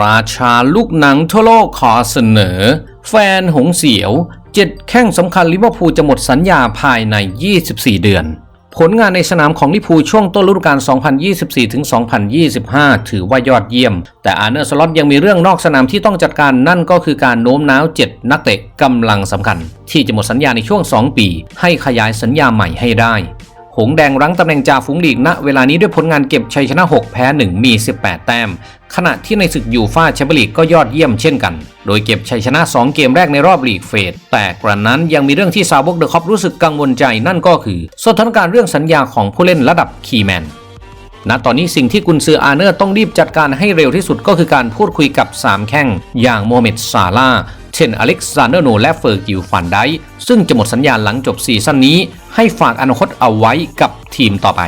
ราชาลูกหนังทั่วโลกขอเสนอ แฟนหงเสียวเจ็ดแข้งสำคัญลิเวอร์พูลจะหมดสัญญาภายใน 24 เดือน ผลงานในสนามของลิเวอร์พูลช่วงต้นฤดูกาล 2024-2025 ถือว่ายอดเยี่ยม แต่อาร์เนอร์สล็อตยังมีเรื่องนอกสนามที่ต้องจัดการนั่นก็คือการโน้มน้าว 7 นักเตะกำลังสำคัญ ที่จะหมดสัญญาในช่วง 2 ปี ให้ขยายสัญญาใหม่ให้ได้ งแดงรั้งตำแหน่งจ่าฝูงลีกณเวลานี้ด้วยผลงานเก็บชัยชนะ 6 แพ้ 1 มี 18 แต้ม ขณะที่ในศึกยูฟ่าแชมเปี้ยนลีกก็ยอดเยี่ยมเช่นกัน โดยเก็บชัยชนะ 2 เกมแรกในรอบลีกเฟส แต่กระนั้นยังมีเรื่องที่ซาวบกเดอะคอปรู้สึกกังวลใจนั่นก็คือสถานการณ์เรื่องสัญญาของผู้เล่นระดับคีแมนณตอนนี้สิ่งที่กุนซืออาเนอร์ต้องรีบจัดการให้เร็วที่สุดก็คือการพูดคุยกับ 3 แข้งอย่างโมเมดซาลา เช่นอเล็กซานเดอร์โนและเฟอร์กิลฟันไดซึ่งจะหมดสัญญาหลังจบซีซั่นนี้ ให้ฝากอนาคตเอาไว้กับทีมต่อไป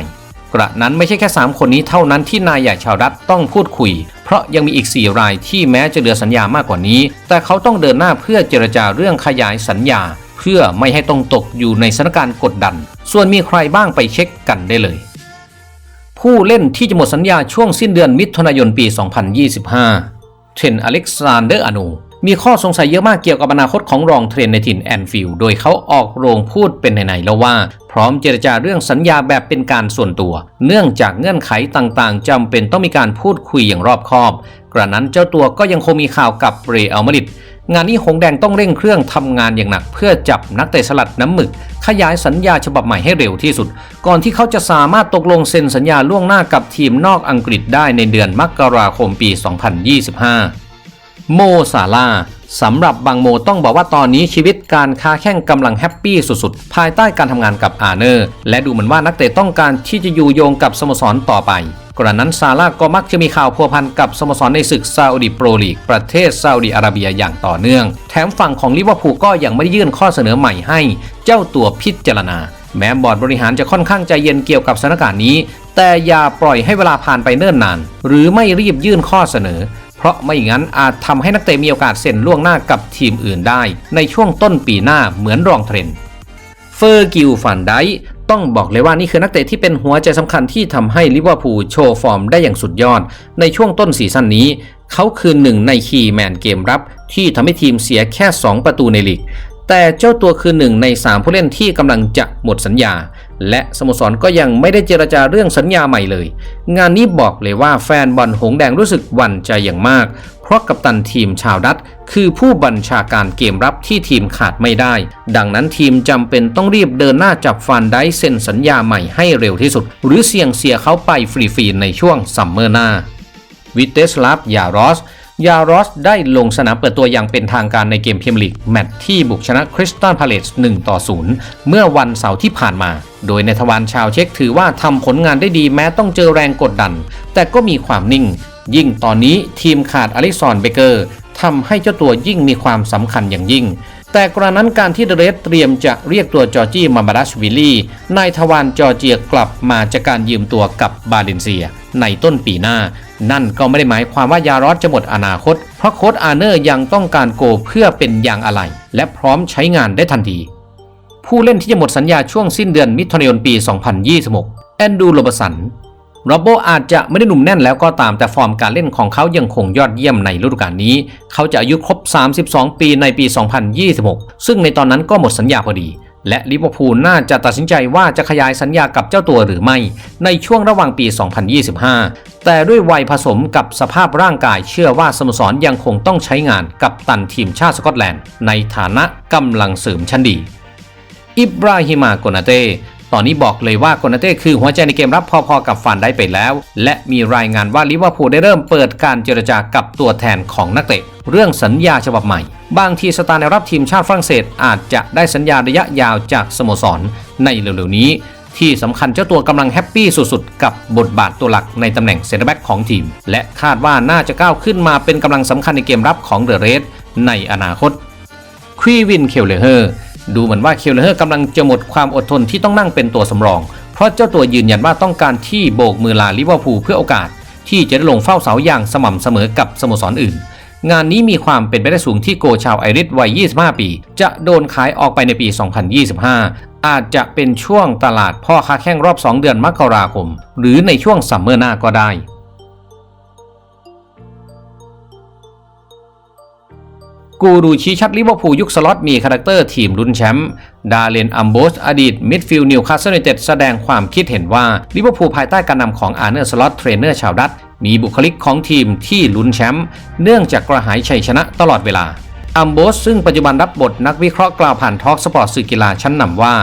กระนั้นไม่ใช่แค่ 3 คนนี้เท่านั้นที่นายใหญ่ชาวรัฐต้องพูดคุย เพราะยังมีอีก 4 รายที่แม้จะเหลือสัญญามากกว่านี้ แต่เขาต้องเดินหน้าเพื่อเจรจาเรื่องขยายสัญญา เพื่อไม่ให้ต้องตกอยู่ในสถานการณ์กดดัน ส่วนมีใครบ้างไปเช็คกันได้เลยผู้เล่นที่จะหมดสัญญาช่วงสิ้นเดือนมิถุนายนปี 2025เทรนอเล็กซานเดอร์อนู มีข้อสงสัยเยอะมากเกี่ยวกับอนาคตของรองเทรนในถิ่นแอนฟิลด์โดยเขาออกโรงพูดเป็นไหนๆแล้วว่า พร้อมเจรจาเรื่องสัญญาแบบเป็นการส่วนตัว เนื่องจากเงื่อนไขต่างๆจำเป็นต้องมีการพูดคุยอย่างรอบคอบ กระนั้นเจ้าตัวก็ยังคงมีข่าวกับเรอัลมาดริดงานนี้หงแดงต้องเร่งเครื่องทำงานอย่างหนัก เพื่อจับนักเตะสลัดน้ำหมึก ขยายสัญญาฉบับใหม่ให้เร็วที่สุด ก่อนที่เขาจะสามารถตกลงเซ็นสัญญาล่วงหน้ากับทีมนอกอังกฤษได้ในเดือนมกราคมปี 2025 โมซาลาสำหรับบางโมต้องบอกว่าตอนนี้ชีวิตการค้าแข่งกำลังแฮปปี้สุดๆ ภายใต้การทำงานกับอาเนอร์ และดูเหมือนว่านักเตะต้องการที่จะอยู่โยงกับสโมสรต่อไปกระนั้นซาร่าก็มักจะมีข่าวพัวพันกับสโมสรในศึกซาอุดิโปรลีก ประเทศซาอุดิอาระเบียอย่างต่อเนื่อง แถมฝั่งของลิเวอร์พูลก็ยังไม่ได้ยื่นข้อเสนอใหม่ให้ เจ้าตัวพิจารณา แม้บอร์ดบริหารจะค่อนข้างใจเย็นเกี่ยวกับสถานการณ์นี้ แต่อย่าปล่อยให้เวลาผ่านไปเนิ่นนาน หรือไม่รีบยื่นข้อเสนอ ราะไม่งั้นอาจทำให้นักเตะมีโอกาสเซ็นล่วงหน้ากับทีมอื่นได้ ในช่วงต้นปีหน้าเหมือนรองเทรนด์เฟอร์กิลฟันไดต้องบอกเลยว่านี่คือนักเตะที่เป็นหัวใจสำคัญที่ทำให้ลิเวอร์พูลโชว์ฟอร์มได้อย่างสุดยอด ในช่วงต้นซีซั่นนี้ เขาคือหนึ่งในคีย์แมนเกมรับ ที่ทำให้ทีมเสียแค่ 2 ประตูในลีก แต่เจ้าตัวคือหนึ่งใน 3 ผู้เล่นที่กำลังจะหมดสัญญา และสโมสรก็ยังไม่ได้เจรจาเรื่องสัญญาใหม่เลย งานนี้บอกเลยว่าแฟนบอลหงแดงรู้สึกหวั่นใจอย่างมาก เพราะกัปตันทีมชาวดัตคือผู้บัญชาการเกมรับที่ทีมขาดไม่ได้ ดังนั้นทีมจำเป็นต้องรีบเดินหน้าจับฟันได้เซ็นสัญญาใหม่ให้เร็วที่สุด หรือเสี่ยงเสียเขาไปฟรีๆในช่วงซัมเมอร์หน้าวิเตสลาฟยารอส ยารอสได้ลงสนามเปิดตัวอย่างเป็นทางการในเกมพรีเมียมลีกแมตช์ที่บุกชนะคริสตัลพาเลต1ต่อ 0 เมื่อวันเสาร์ที่ผ่านมา โดยในทวารชาวเช็กถือว่าทำผลงานได้ดีแม้ต้องเจอแรงกดดัน แต่ก็มีความนิ่ง ยิ่งตอนนี้ทีมขาดอลิซอนเบเกอร์ทำให้เจ้าตัวยิ่งมีความสำคัญอย่างยิ่ง แต่กระนั้นการที่เดเรสเตรียมจะเรียกตัวจอร์จี้มาบารัชวิลลี่นายทวารจอร์เจียกลับมาจากการยืมตัวกับบาเลนเซีย ในต้นปีหน้า นั่นก็ไม่ได้หมายความว่ายารอสจะหมดอนาคต เพราะโค้ดอาเนอร์ยังต้องการโกเพื่อเป็นยางอะไหล่และพร้อมใช้งานได้ทันที ผู้เล่นที่จะหมดสัญญาช่วงสิ้นเดือนมิถุนายนปี 2026 แอนดูโรบสัน โรโบอาจจะไม่ได้หนุ่มแน่นแล้วก็ตามแต่ฟอร์มการเล่นของเขายังคงยอดเยี่ยมในฤดูกาลนี้ เขาจะอายุครบ 32 ปีในปี 2026 ซึ่งในตอนนั้นก็หมดสัญญาพอดี และลิเวอร์พูลน่าจะตัดสินใจว่าจะขยายสัญญากับเจ้าตัวหรือไม่ ในช่วงระหว่างปี 2025 แต่ด้วยวัยผสมกับสภาพร่างกายเชื่อว่าสโมสรยังคงต้องใช้งานกับตันทีมชาติสกอตแลนด์ ในฐานะกำลังเสริมชั้นดี อิบราฮิมาโกนาเต ตอนนี้บอกเลยว่าโกนาเต้คือหัวใจในเกมรับพอๆกับฟันได้ไปแล้ว และมีรายงานว่าลิเวอร์พูลได้เริ่มเปิดการเจรจากับตัวแทนของนักเตะเรื่องสัญญาฉบับใหม่ บางทีสตาร์ในรับทีมชาติฝรั่งเศสอาจจะได้สัญญาระยะยาวจากสโมสรในเร็วๆนี้ ที่สำคัญเจ้าตัวกำลังแฮปปี้สุดๆ กับบทบาทตัวหลักในตำแหน่งเซนเตอร์แบ็กของทีม และคาดว่าน่าจะก้าวขึ้นมาเป็นกำลังสำคัญในเกมรับของเดอะเรสในอนาคตควีวินเคลเลเฮอร์ ดูเหมือนว่าเคลเลเฮอร์กำลังจะหมดความอดทนที่ต้องนั่งเป็นตัวสำรอง เพราะเจ้าตัวยืนยันว่าต้องการที่โบกมือลาลิเวอร์พูลเพื่อโอกาส ที่จะได้ลงเฝ้าเสาอย่างสม่ำเสมอกับสโมสรอื่น งานนี้มีความเป็นไปได้สูงที่โกชาวไอริสวัย 25 ปี จะโดนขายออกไปในปี 2025 อาจจะเป็นช่วงตลาดพ่อค้าแข่งรอบ 2 เดือนมกราคม หรือในช่วงซัมเมอร์หน้าก็ได้ กูรูชี้ชัดลิเวอร์พูลยุคสล็อตมีคาแรคเตอร์ทีมลุ้นแชมป์ดาเลนอัมโบสอดีตมิดฟิลด์นิวคาสเซิลยูไนเต็ดแสดงความคิดเห็นว่าลิเวอร์พูลภายใต้การนำของอาร์เนอร์สล็อตเทรนเนอร์ชาวดัตมีบุคลิกของทีมที่ลุ้นแชมป์เนื่องจากกระหายชัยชนะตลอดเวลาอัมโบสซึ่งปัจจุบันรับบทนักวิเคราะห์กล่าวผ่านทอล์กสปอร์ตสื่อกีฬาชั้นนำว่า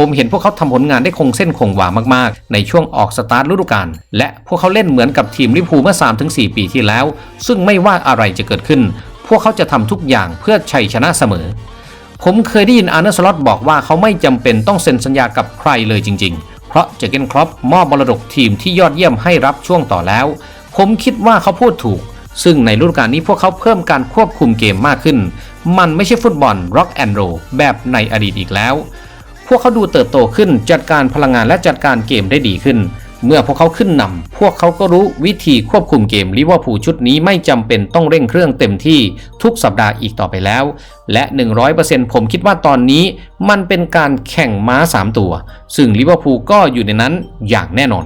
ผมเห็นพวกเขาทำผลงานได้คงเส้นคงวามากๆ ในช่วงออกสตาร์ทฤดูกาลและพวกเขาเล่นเหมือนกับทีมลิเวอร์พูลเมื่อ 3-4 ปีที่แล้ว ซึ่งไม่ว่าอะไรจะเกิดขึ้น พวกเขาจะทำทุกอย่างเพื่อชัยชนะเสมอ ผมเคยได้ยินอาร์เนอร์สล็อตบอกว่าเขาไม่จำเป็นต้องเซ็นสัญญากับใครเลยจริง ๆ เพราะเจเกนครอปมอบมรดกทีมที่ยอดเยี่ยมให้รับช่วงต่อแล้ว ผมคิดว่าเขาพูดถูก ซึ่งในฤดูกาลนี้พวกเขาเพิ่มการควบคุมเกมมากขึ้น มันไม่ใช่ฟุตบอลร็อกแอนด์โรแบบในอดีตอีกแล้ว พวกเขาดูเติบโตขึ้นจัดการพลังงานและจัดการเกมได้ดีขึ้น เมื่อพวกเขาขึ้นนำพวกเขาก็รู้วิธีควบคุมเกมลิเวอร์พูลชุดนี้ไม่จำเป็นต้องเร่งเครื่องเต็มที่ทุกสัปดาห์อีกต่อไปแล้ว และ 100%ผมคิดว่าตอนนี้มันเป็นการแข่งม้า 3 ตัว ซึ่งลิเวอร์พูลก็อยู่ในนั้นอย่างแน่นอน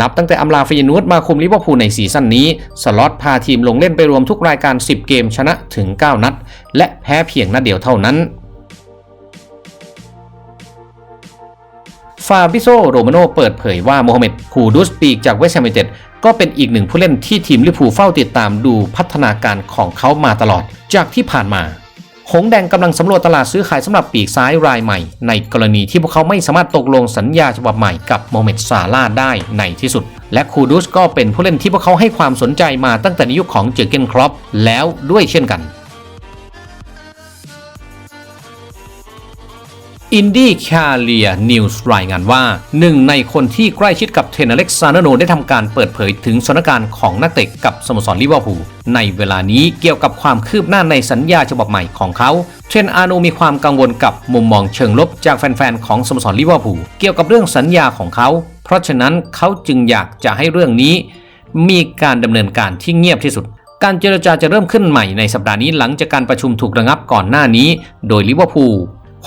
นับตั้งแต่อำลาฟิยนูตมาคุมลิเวอร์พูลในซีซั่นนี้ สล็อตพาทีมลงเล่นไปรวมทุกรายการ 10 เกมชนะถึง 9 นัด และแพ้เพียงนัดเดียวเท่านั้นาบิโซโรมาโนเปิดเผยว่าโมฮัมเหม็ดคูดุสปีกจากเวสต์แฮมยูไนเต็ดก็เป็นอีกหนึ่งผู้เล่นที่ทีมลิเวอร์พูลเฝ้าติดตามดูพัฒนาการของเขามาตลอดจากที่ผ่านมา หงแดงกำลังสำรวจตลาดซื้อขายสำหรับปีกซ้ายรายใหม่ ในกรณีที่พวกเขาไม่สามารถตกลงสัญญาฉบับใหม่กับโมฮัมเหม็ดซาลาห์ได้ในที่สุด และคูดุสก็เป็นผู้เล่นที่พวกเขาให้ความสนใจมาตั้งแต่ในยุคของเจอเกนครอปแล้วด้วยเช่นกัน อินดี้คาเลียนิวส์รายงานว่าหนึ่งในคนที่ใกล้ชิดกับเทรนอเล็กซานโนได้ทำการเปิดเผยถึงสถานการณ์ของนักเตะกับสโมสรลิเวอร์พูลในเวลานี้เกี่ยวกับความคืบหน้าในสัญญาฉบับใหม่ของเขาเทรนอาโนมีความกังวลกับมุมมองเชิงลบจากแฟนๆของสโมสรลิเวอร์พูลเกี่ยวกับเรื่องสัญญาของเขา เพราะฉะนั้นเขาจึงอยากจะให้เรื่องนี้ มีการดำเนินการที่เงียบที่สุดการเจรจาจะเริ่มขึ้นใหม่ในสัปดาห์นี้หลังจากการประชุมถูกระงับก่อนหน้านี้ โดยลิเวอร์พูล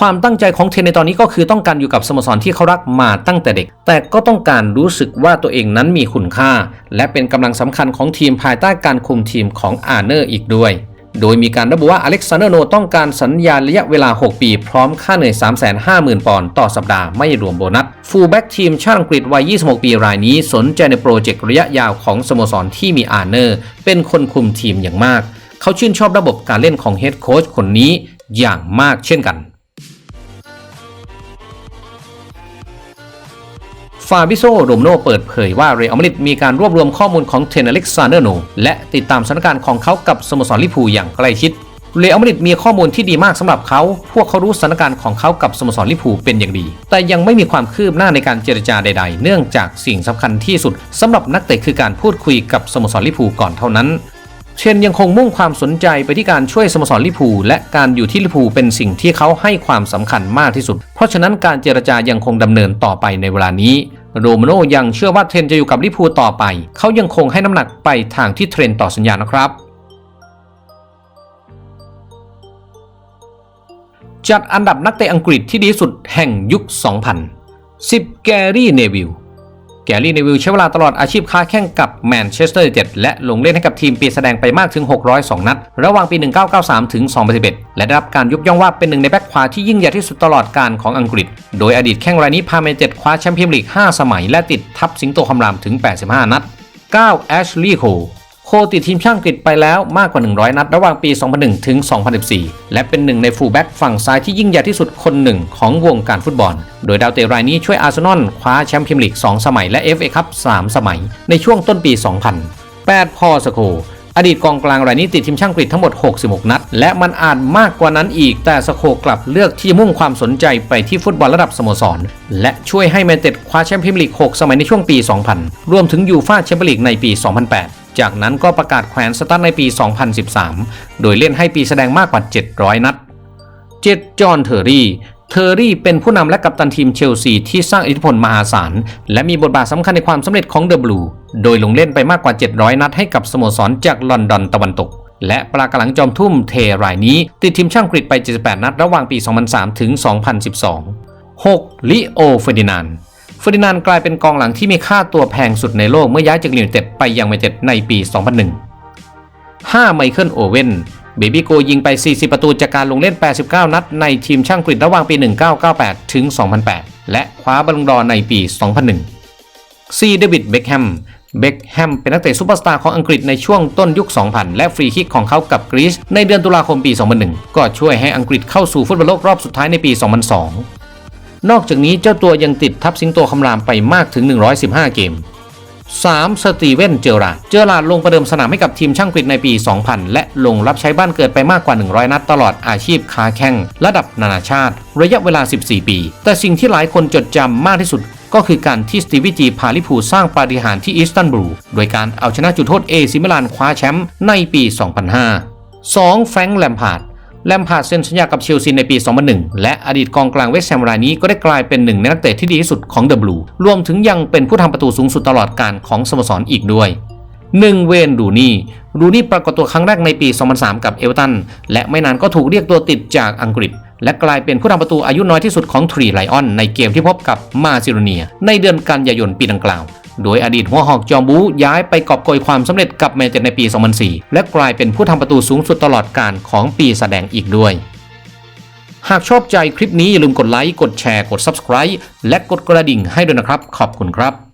ความตั้งใจของเทนในตอนนี้ก็คือต้องการอยู่กับสโมสรที่เขารักมาตั้งแต่เด็ก แต่ก็ต้องการรู้สึกว่าตัวเองนั้นมีคุณค่า และเป็นกำลังสำคัญของทีมภายใต้การคุมทีมของอาร์เนอร์อีกด้วย โดยมีการระบุว่าอเล็กซานเดอร์โนต้องการสัญญาระยะเวลา 6 ปี พร้อมค่าเหนื่อย 350,000 ปอนด์ต่อสัปดาห์ไม่รวมโบนัส ฟูลแบ็กทีมชาติอังกฤษวัย 26 ปีรายนี้ สนใจในโปรเจกต์ระยะยาวของสโมสรที่มีอาร์เนอร์ เป็นคนคุมทีมอย่างมาก เขาชื่นชอบระบบการเล่นของเฮดโค้ชคนนี้อย่างมากเช่นกัน ฟาบิโซโรมโนเปิดเผยว่าเรอัลมาดริดมีการรวบรวมข้อมูลของเทนอเล็กซานเดอร์โนและติดตามสถานการณ์ของเขากับสโมสรลิพูอย่างใกล้ชิดเรอัลมาดริดมีข้อมูลที่ดีมากสำหรับเขา พวกเขารู้สถานการณ์ของเขากับสโมสรลิพูเป็นอย่างดี แต่ยังไม่มีความคืบหน้าในการเจรจาใด ๆ เนื่องจากสิ่งสำคัญที่สุดสำหรับนักเตะคือการพูดคุยกับสโมสรลิพูก่อนเท่านั้น เชนยังคงมุ่งความสนใจไปที่การช่วยสโมสรลิพูและการอยู่ที่ลิพูเป็นสิ่งที่เขาให้ความสำคัญมากที่สุด เพราะฉะนั้นการเจรจายังคงดำเนินต่อไปในเวลานี้ โรมาโนยังเชื่อว่าเทรนจะอยู่กับลิพูต่อไป เขายังคงให้น้ำหนักไปทางที่เทรนต่อสัญญานะครับจัดอันดับนักเตะอังกฤษที่ดีสุดแห่งยุค 2000 10 แกรี่ เนวิล แกรี่เนวิลใช้เวลาตลอดอาชีพค้าแข่งกับแมนเชสเตอร์ยูไนเต็ดและลงเล่นให้กับทีมปีแสดงไปมากถึง 602 นัด ระหว่างปี 1993 ถึง 2011 และได้รับการยกย่องว่าเป็นหนึ่งในแบ็คขวาที่ยิ่งใหญ่ที่สุดตลอดการของอังกฤษ โดยอดีตแข้งรายนี้พาแมนเจ็ดคว้าแชมเปี้ยนลีก 5 สมัย และติดทับสิงโตคำรามถึง 85 นัด 9 แอชลีย์โค โคติดทีมชาติอังกฤษไปแล้วมากกว่า 100 นัด ระหว่างปี 2001 ถึง 2014 และเป็นหนึ่งในฟูลแบ็กฝั่งซ้ายที่ยิ่งใหญ่ที่สุดคนหนึ่งของวงการฟุตบอล โดยดาวเตะรายนี้ช่วยอาร์เซนอลคว้าแชมป์พรีเมียร์ลีก 2 สมัยและ FA คัพ 3 สมัย ในช่วงต้นปี 2000 8 พอสโคอดีตกองกลางรายนี้ติดทีมชาติอังกฤษทั้งหมด 66 นัด และมันอาจมากกว่านั้นอีก แต่สโคกลับเลือกที่จะมุ่งความสนใจไปที่ฟุตบอลระดับสโมสร และช่วยให้แมนเต็ดคว้าแชมป์พรีเมียร์ลีก 6 สมัยในช่วงปี 2000 รวมถึงยูฟ่าแชมเปี้ยนลีกในปี 2008 จากนั้นก็ประกาศแขวนสตาร์ทในปี 2013 โดยเล่นให้ปีแสดงมากกว่า 700 นัด เจดจอห์นเทอร์รี่เทอร์รี่เป็นผู้นำและกัปตันทีมเชลซีที่สร้างอิทธิพลมหาศาล และมีบทบาทสำคัญในความสำเร็จของเดอะบลูโดยลงเล่นไปมากกว่า 700 นัดให้กับสโมสรจากลอนดอนตะวันตก และปรากหลังจอมทุ่มเทรายนี้ ติดทีมชาติอังกไป 78 นัดระหว่างปี 2003 ถึง 2012 6. ลิโอเฟดินานด์ ฟอร์ดินานกลายเป็นกองหลังที่มีค่าตัวแพงสุดในโลกเมื่อย้ายจากลิวเต็ดไปยังแมนเชสเตอร์ในปี 2001 5. ไมเคิลโอเว่นเบบี้โกยิงไป 40 ประตูจากการลงเล่น 89 นัด ในทีมช่างกรีฑระหว่างปี 1998 ถึง 2008 และคว้าบอลลงดอในปี 2001 ซีเดวิดเบคแฮม เบคแฮมเป็นนักเตะซูเปอร์สตาร์ของอังกฤษในช่วงต้นยุค 2000 และฟรีคิกของเขากับกรีซในเดือนตุลาคมปี 2001 ก็ช่วยให้อังกฤษเข้าสู่ฟุตบอลโลกรอบสุดท้ายในปี 2002 นอกจากนี้เจ้าตัวยังติดทับสิงโตคำรามไปมากถึง 115 เกม 3. สตีเวนเจอราเจอราลงประเดิมสนามให้กับทีมช่างกรีฑในปี 2000 และลงรับใช้บ้านเกิดไปมากกว่า 100 นัดตลอดอาชีพค้าแข่งระดับนานาชาติ ระยะเวลา 14 ปี แต่สิ่งที่หลายคนจดจำมากที่สุดก็คือการที่สตีวีจีพาลิพูสร้างปาฏิหาริย์ที่อิสตันบูลโดยการเอาชนะจุดโทษเอซิมิลานคว้าแชมป์ในปี 2005 2. แฟรงค์แลมพาร์ด แลมพาร์ดเซ็นสัญญากับเชลซีในปี 2001 และอดีตกองกลางเวสต์แฮมรายนี้ก็ได้กลายเป็นหนึ่งในนักเตะที่ดีที่สุดของเดอะบลูรวมถึงยังเป็นผู้ทำประตูสูงสุดตลอดการของสโมสรอีกด้วย 1. เวนดูนี่ดูนี่ปรากฏตัวครั้งแรกในปี 2003 กับเอเวอร์ตัน และไม่นานก็ถูกเรียกตัวติดจากอังกฤษ และกลายเป็นผู้ทำประตูอายุน้อยที่สุดของทรีไลออนในเกมที่พบกับมาซิโดเนีย ในเดือนกันยายนปีดังกล่าว โดยอดีตหัวหอกจอมบูย้ายไปกอบโกยความสำเร็จกับแมนเชสเตอร์ในปี 2004 และกลายเป็นผู้ทำประตูสูงสุดตลอดการของปีแสดงอีกด้วย หากชอบใจคลิปนี้อย่าลืมกดไลค์ กดแชร์ กด Subscribe และกดกระดิ่งให้ด้วยนะครับ ขอบคุณครับ